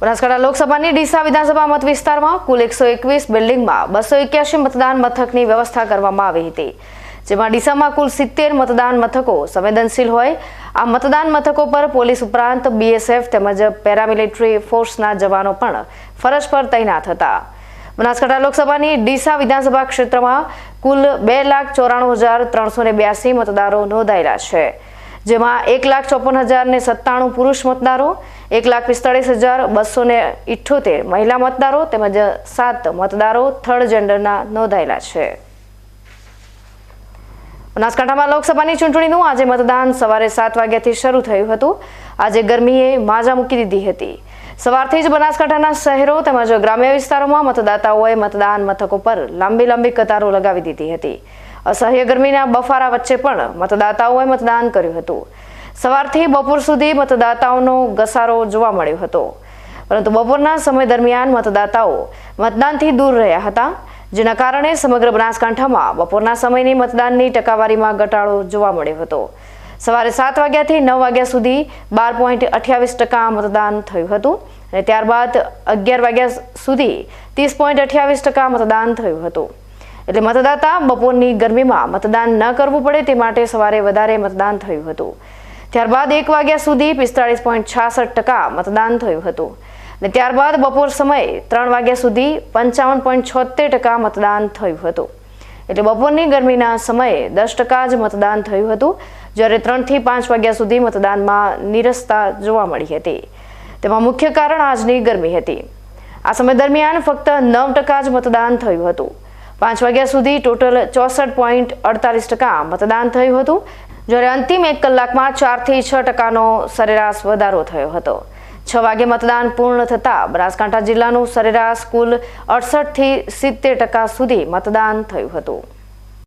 બનાસકાંઠા લોકસભાની ડીસા વિધાનસભા મત વિસ્તારમાં કુલ એકસો એકવીસ બિલ્ડિંગમાં બસો એક્યાસી મતદાન મથકની વ્યવસ્થા કરવામાં આવી હતી, જેમાં ડીસામાં કુલ સિત્તેર મતદાન મથકો સંવેદનશીલ હોય. આ મતદાન મથકો પર પોલીસ ઉપરાંત બીએસએફ તેમજ પેરામિલિટરી ફોર્સના જવાનો પણ ફરજ પર તૈનાત હતા. બનાસકાંઠા લોકસભાની ડીસા વિધાનસભા ક્ષેત્રમાં કુલ બે લાખ ચોરાણું હજાર ત્રણસો ને બ્યાસી મતદારો નોંધાયેલા છે. જેમાં એક લાખ ચોપન હજાર ને સત્તાણું પુરુષ મતદારો, એક લાખ પિસ્તાળીસ હજાર બસો ને ઇઠ્ઠોતેર મહિલા મતદારો તેમજ સાત મતદારો થર્ડ જેન્ડરના નોંધાયેલા છે. બનાસકાંઠામાં લોકસભાની ચૂંટણીનું આજે મતદાન સવારે સાત વાગ્યાથી શરૂ થયું હતું. આજે ગરમીએ માજા મૂકી દીધી હતી. સવારથી જ બનાસકાંઠાના શહેરો તેમજ ગ્રામ્ય વિસ્તારોમાં મતદાતાઓએ મતદાન મથકો પર લાંબી લાંબી કતારો લગાવી દીધી હતી. અસહ્ય ગરમીના બફારા વચ્ચે પણ મતદાતાઓએ મતદાન કર્યું હતું. સવારથી બપોર સુધી મતદાતાઓનો ઘસારો જોવા મળ્યો હતો. પરંતુ બપોરના સમય દરમિયાન મતદાતાઓ મતદાનથી દૂર રહ્યા હતા, જેના કારણે સમગ્ર બનાસકાંઠામાં બપોરના સમયની મતદાનની ટકાવારીમાં ઘટાડો જોવા મળ્યો હતો. સવારે સાત વાગ્યાથી નવ વાગ્યા સુધી બાર પોઈન્ટ અઠ્યાવીસ ટકા મતદાન થયું હતું અને ત્યારબાદ અગિયાર વાગ્યા સુધી ત્રીસ પોઈન્ટ અઠ્યાવીસ ટકા મતદાન થયું હતું. એટલે મતદાતા બપોરની ગરમીમાં મતદાન ન કરવું પડે તે માટે સવારે વધારે મતદાન થયું હતું. ત્યારબાદ એક વાગ્યા સુધી પિસ્તાળીસ પોઈન્ટ છાસઠ ટકા મતદાન થયું હતું. અને ત્યારબાદ બપોર સમયે ત્રણ વાગ્યા સુધી પંચાવન પોઈન્ટ છોતેર ટકા મતદાન થયું હતું. એટલે બપોરની ગરમીના સમયે દસ ટકા જ મતદાન થયું હતું, જ્યારે ત્રણથી પાંચ વાગ્યા સુધી મતદાનમાં નીરસતા જોવા મળી હતી. તેમાં મુખ્ય કારણ આજની ગરમી હતી. આ સમય દરમિયાન ફક્ત નવ ટકા જ મતદાન થયું હતું. પાંચ વાગ્યા સુધી ટોટલ ચોસઠ પોઈન્ટ અડતાલીસ ટકા મતદાન થયું હતું, જ્યારે અંતિમ એક કલાકમાં ચારથી છ ટકાનો સરેરાશ વધારો થયો હતો. છ વાગે મતદાન પૂર્ણ થતાં બનાસકાંઠા જિલ્લાનું સરેરાશ કુલ અડસઠથી સિત્તેર ટકા સુધી મતદાન થયું હતું.